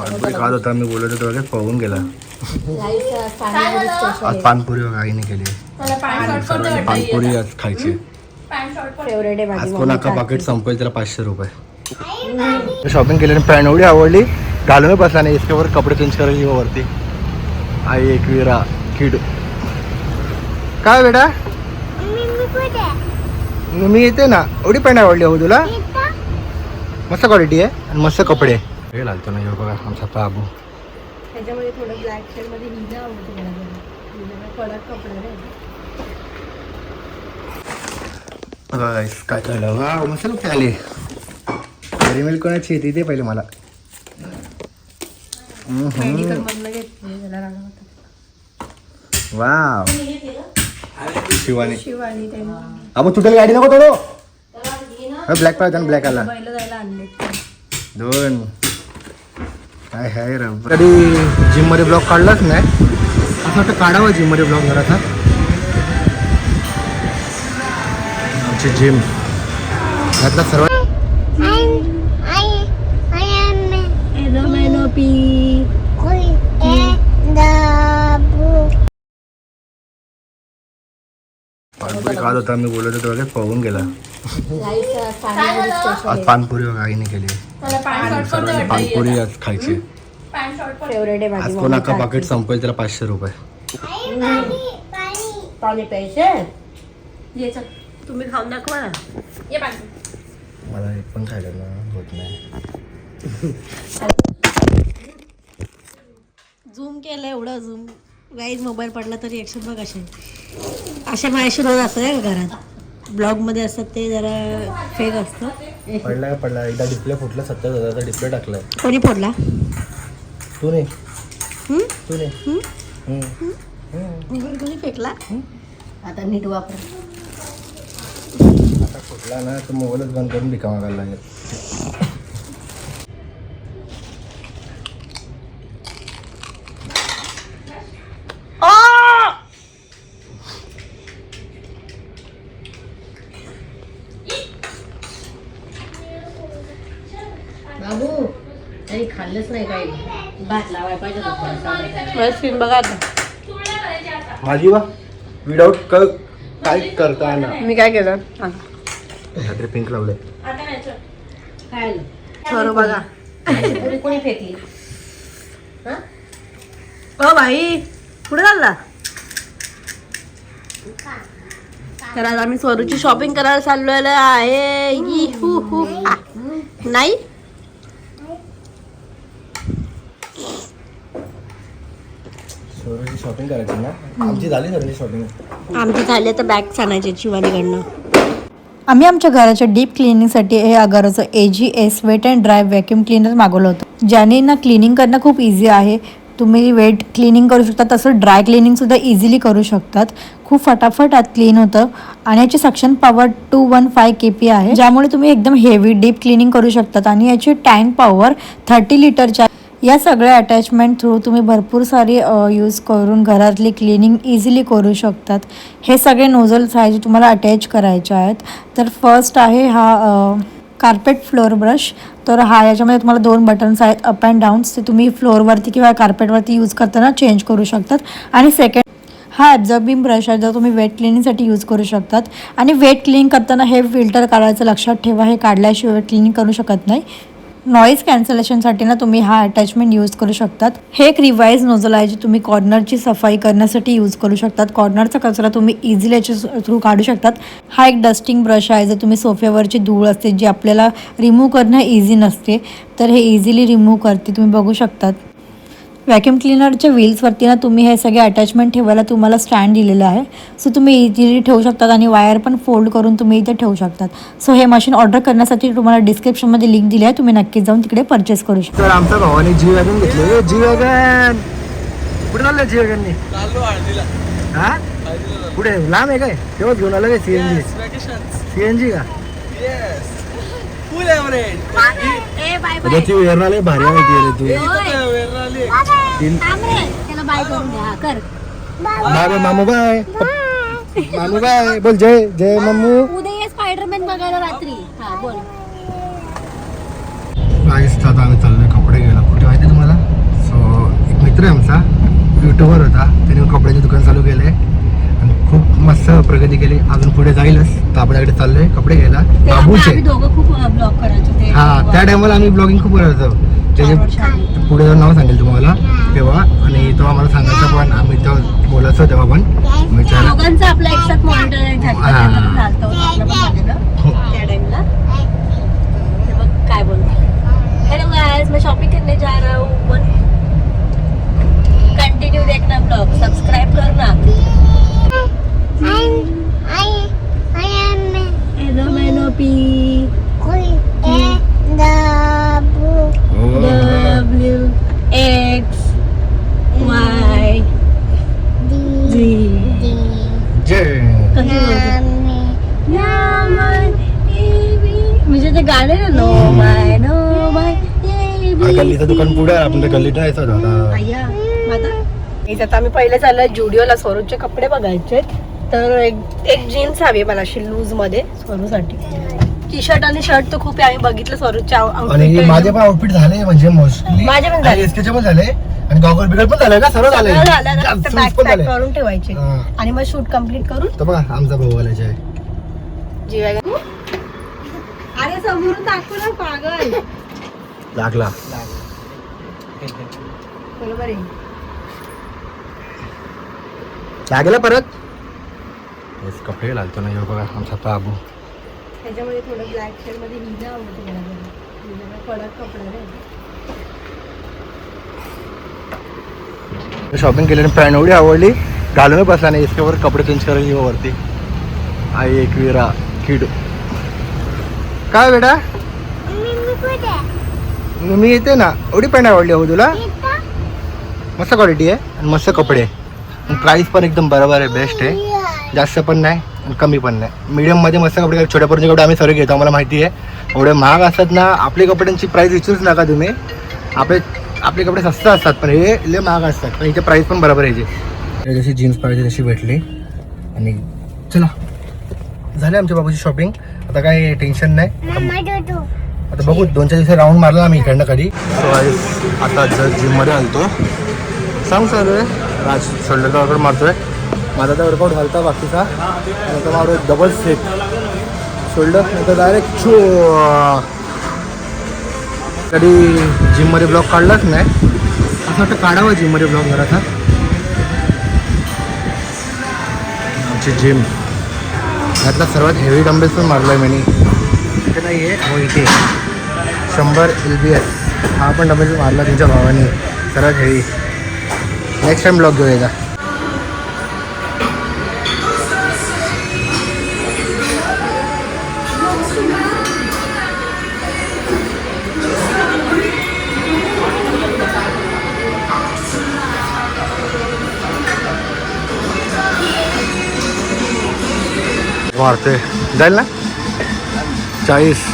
पाणपुरी खात होता मी बोलत होतो लगेच पळून गेला. आज पानपुरी आईने केली. सर्वांनी पानपुरी आज खायची. फेवरेट आहे आज कोणाका पाकिट संपेल त्याला पाचशे रुपये. शॉपिंग केली पॅन्ट एवढी आवडली घालून बसला नाही इसक्यावर कपडे चेंज करायची वरती. आई एकविरा किड. काय बेटा? मी येते ना एवढी पॅन्ट आवडली हो तुला? मस्त क्वालिटी आहे आणि मस्त कपडे. आहे. हे घालतो ना हे बघा आमचा बाबू त्याच्यामध्ये थोडं ब्लॅक शेडमध्ये हिजा आवडतो मला कडक कपडा रे. काय चाललं वा मस्त लोक आले? डेअरी मिल्क कोणाची येते ते पहिले मला. वाव. शिवानी. शिवानी आपण तुटेल गाडी नको थोडं ब्लॅक पाहिजे ब्लॅक आला. बैल जायला आणले दोन. काय हाय रे? कधी जिममध्ये ब्लॉग काढलाच नाही. असं वाटतं काढावं जिममध्ये ब्लॉग जरासा आमची जिम. यातला सर्व पानपुरी खात होता मी बोलत होतो लगेच गेला. आज पानपुरी आईने केली. सर्वांनी पानपुरी आज खायची. फेवरेट आहे आज माझी कोणाका पाकिट संपेल त्याला पाचशे रुपये. पाणी प्यायचे ये चल. तुम्ही खाऊन दाखवा. ना ये पाणी मला एक पण खायला ना होत नाही. झूम केलं एवढं झूम. वाईज मोबाईल पडला तरी रिएक्शन बघ असे. अशा माझ्याशी रोज असतं आहे का घरात? ब्लॉगमध्ये असतात ते जरा फेक असतं. पडला पडला. एकदा डिस्प्ले फुटला सत्तर हजाराचा डिस्प्ले टाकलाय. कोणी पडला तू नाही? तू नाही कोणी फेकला? आता नीट वापर. आता फुटला ना तर मोबाईलच बंद करून रिकामा करायला लागेल. बाबू काही खाल्लंच नाही काही. भात लावाय पाहिजे बघा आता. माझी वा विदाऊट क काय करता ना मी काय केलं? रात्री पिंक लावलंय. बघा. पुरी कोणी फेकली? ओ भाई कुठे चालला? तर आज आम्ही स्वरूची शॉपिंग करायला चाललेलो आहे. ई हु हु. आ. नाही? सोरूची शॉपिंग करायची ना? आमची झाली सर्वची शॉपिंग आमची झाली तर बॅग आणायची शिवानीकडनं. आम्ही आमच्या घराच्या डीप क्लिनिंगसाठी हे अगाराचं A G S wet and dry vacuum cleaner मागवलं होतं. ज्याने ना क्लिनिंग करणं खूप इझी आहे. तुम्ही वेट क्लिनिंग करू शकता तसं ड्राय क्लिनिंगसुद्धा इझिली करू शकतात. खूप फटाफट आत क्लीन होतं. आणि याची suction power two one five K P आहे. ज्यामुळे तुम्ही एकदम हेवी डीप क्लिनिंग करू शकतात. आणि याची टँक पॉवर थर्टी लिटरच्या या सगळ्या अटॅचमेंट थ्रू तुम्ही भरपूर सारी यूज करून घरातली क्लिनिंग इझिली करू शकतात. हे सगळे नोझल्स आहे जे तुम्हाला अटॅच करायचे आहेत. तर फर्स्ट आहे हा कार्पेट फ्लोअर ब्रश तर हा याच्यामध्ये तुम्हाला दोन बटन्स आहेत अप अँड डाऊन्स ते तुम्ही फ्लोअरवरती किंवा कार्पेटवरती यूज करताना चेंज करू शकतात. आणि सेकंड हा ॲब्झॉर्बिंग ब्रश आहे जो तुम्ही वेट क्लिनिंगसाठी यूज करू शकतात. आणि वेट क्लीन करताना हे फिल्टर काढायचं लक्षात ठेवा. हे काढल्याशिवाय वेट क्लिनिंग करू शकत नाही. नॉईज कॅन्सलेशनसाठी ना तुम्ही हा अटॅचमेंट यूज करू शकतात. हे एक रिवाईज नोझल आहे जे तुम्ही कॉर्नरची सफाई करण्यासाठी यूज करू शकतात. कॉर्नरचा कचरा तुम्ही इझिली याच्या थ्रू काढू शकतात. हा एक डस्टिंग ब्रश आहे जे तुम्ही सोफ्यावरची धूळ असते जी आपल्याला रिमूव्ह करणं इझी नसते तर हे इझिली रिमूव्ह करते तुम्ही बघू शकतात. व्हॅक्यूम क्लिनरच्या व्हील्सवरती ना तुम्ही हे सगळे अटॅचमेंट ठेवायला तुम्हाला स्टँड दिलेलं आहे. सो तुम्ही इझिली ठेवू शकतात आणि वायर पण फोल्ड करून तुम्ही इथे ठेवू शकतात. सो हे मशीन ऑर्डर करण्यासाठी तुम्हाला डिस्क्रिप्शनमध्ये लिंक दिली आहे. तुम्ही नक्की जाऊन तिकडे परचेस करू शकता. तर आमच्या भावाने जी वॅगन घेतली. G wagon! कुठे चाललं जी वॅगननी? हा? कुठे? लांब आहे काय? तेव्हाच घेऊन आलं काय? सीएनजी सीएनजी का? त्याची वेरणाले भारी माहिती रे तू? बाय मामू बाय. मामू बाय. बोल जय जय मामू. उद्या ये स्पायडरमॅन बघायला रात्री. हा बोल. आता आम्ही चाललोय कपडे घ्यायला. कुठे माहिती तुम्हाला? मित्र आहे आमचा. युट्यूबर होता. त्याने कपड्याचे दुकान चालू केले मस्त प्रगती केली. अजून पुढे जाईलच. तर आपल्याकडे चाललोय कपडे घ्यायला. बाबूचे. करायचो हा त्या टायमाला आम्ही ब्लॉगिंग खूप वर्ष त्याचे. पुढे जाऊन नाव सांगेल तुम्हाला. तेव्हा. आणि तो आम्हाला सांगायचं पण आम्ही तेव्हा बोलायचो तेव्हा पण. मॉनिटर हा. काय बोलतो. हेलो गाइस मैं शॉपिंग करने जा रहा हूँ. कंटिन्यू देखना ब्लॉग सब्सक्राइब करना हेलो मेनोपी डब्ल्यू एक्स वाय झी जय कशी बोलते म्हणजे ते गाणे ना नो माय नो गल्लीचं दुकान पुढे आहे गल्लीत जायचं आता. अय्या माता. आता आम्ही पहिले चाललोय जुडिओला स्वरूपचे कपडे बघायचे तर एक एक जीन्स हवी मला अशी लूजमध्ये स्वरूसाठी टी शर्ट आणि शर्ट तर खूप आहे आम्ही बघितलं स्वरूपच्या आणि माझे पण आउटफिट झाले म्हणजे मोस्टली माझे पण झाले. एसकेचे पण झाले. आणि गॉगल बिगल पण झाले ना सर्व झाले. झालं Shoes पण झाले. करून ठेवायचे. हा. आणि मग शूट कंप्लीट करून? तर बघा आमचा भाऊ वालायचे आहे जीवा अरे समोरून दाखव ना पागल. लागला. बरोबर आहे. लागला परत? हेच कपडे घालतो ना बघा आमचा बाबू त्याच्यामध्ये थोडं ब्लॅक शेडमध्ये हिजा आवडते मला जरा. हिजाला कडक कपडा रे. शॉपिंग केली आणि पॅन्ट एवढी आवडली घालून बसला नाही. इसक्यावर कपडे चेंज करायला येऊ वरती. आई एकविरा किड. काय बेटा? मी येते ना. एवढी पॅन्ट आवडली हो तुला? मस्त क्वालिटी आहे आणि मस्त कपडे आहे. प्राईस पण एकदम बरोबर आहे बेस्ट आहे. जास्त पण नाही आणि कमी पण नाही. मीडियममध्ये मस्त कपडे छोट्या पोरांचे कपडे आम्ही सर्व घेतो आम्हाला माहिती आहे. एवढे महाग असतात ना आपल्या कपड्यांची प्राईस विचारूच नका तुम्ही. आपले आपले कपडे स्वस्त असतात पण हे लय महाग असतात. पण इथे प्राईस पण बरोबर आहे याची. जशी जीन्स पाहिजे तशी भेटली. आणि चला. झाले आमच्या बाबूची शॉपिंग आता काय टेन्शन नाही. आता बघू दोन चार दिवस राऊंड मारला आम्ही इकडनं कधी. आता जर जिममध्ये आलतो. सांग सर राज शोल्डरचा वर्कआउट मारतोय. माझा तर वर्कआउट घालता बाकीचा. आणि आता मारू डबल सेट शोल्डर नंतर डायरेक्ट छो. कधी जिममध्ये ब्लॉग काढलाच नाही. असं वाटतं काढावं जिममध्ये ब्लॉग घराचा आमची जिम यातला सर्वात हेवी डंबेल्स पण मारला आहे मी इथे नाही आहे हो इथे. शंभर एल बी एस हा पण डंबेल्स मारला तुमच्या भावाने. सर्वात हेवी नेक्स्ट टाईम ब्लॉग घेऊया मारते जाईल ना? चाळीस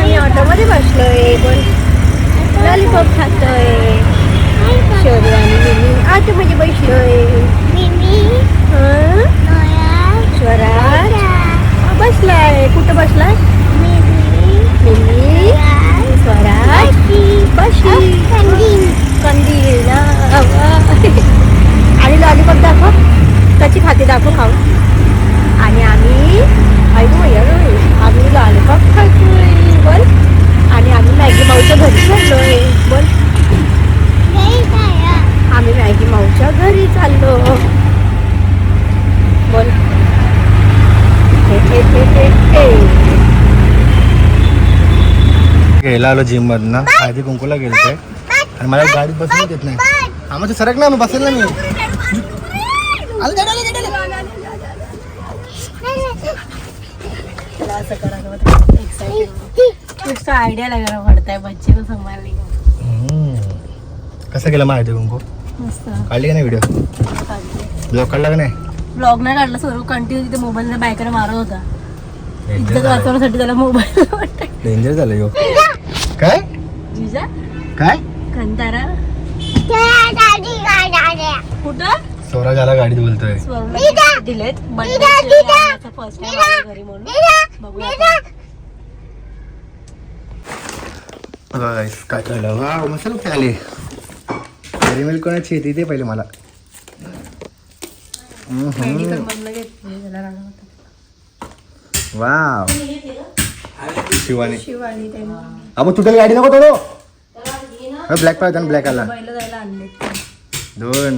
आम्ही ऑटोमध्ये बसलोय. पण लॉलीपॉप खातोय. शोरू आणि मिमी ऑटोमध्ये बसलोय हं? स्वराज बसलाय कुठं बसलाय. स्वराज बशी. कंदील आणि लॉलीपॉप दाखव. कशी खाते दाखव खाऊ आणि आम्ही ऐकू भैया आम्ही लॉलीपॉप खातोय. बोल. आणि आम्ही मॅगी माऊच्या घरी चाललोय. बोल. आम्ही मॅगी माऊच्या घरी चाललो. बोल. हे, हे, हे, हे, हे. घ्यायला आलो जिम मधनं. आधी कुंकूला गेलते. आणि मला गाडीत बसून देत नाही. हा मग सरक ना मी बसेल ना मी. आयडिया लगाना पडताय बच्चे को संभाळली. हम्म. कसं केलं माहिती कुंकू? काढली का नाही व्हिडिओ ब्लॉग काढला का नाही? ब्लॉग नाही काढला स्वरूप कंटिन्यू तिथे मोबाईल बायकडे मारत होता. इज्जत वाचवण्यासाठी त्याला मोबाईल डेंजर झालं यो. काय? जिजा? काय? कंतारा. गाडी बोलतोय. स्वराज आला गाडीत बोलतोय दिलेत फर्स्ट टाइम घरी म्हणून. बघूया काय कळलं वा मस्त लोक आले. डेअरी मिल्क कोणाची येते ते पहिले मला मेडिकल मधनं घेतली त्याला रागावतं. वाव. शिवानी. तुटेल गाडी नको तो ब्लॅक पाहिजे ब्लॅक आला दोन.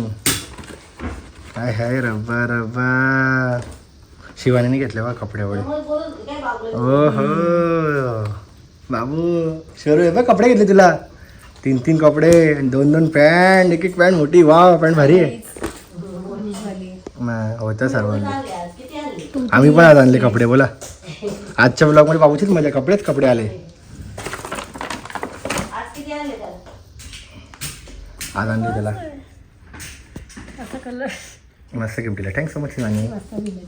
हाय हाय रब्बा रब्बा. शिवानीने घेतले बा कपडे वडे ओ हो बाबू शरू आहे बा कपडे घेतले तुला. तीन तीन कपडे दोन दोन पॅन्ट एक एक पॅन्ट मोठी. वा पॅन्ट भारी आहे. नाही, होतं सर्वांना. आम्ही पण आज आणले कपडे बोला. आजच्या ब्लॉगमध्ये बाबूचीच मजा कपडेच कपडे आले. आज आणले त्याला. असा कलर. मस्त गिफ्ट दिला. थँक्स सो मच शिवानी दिले.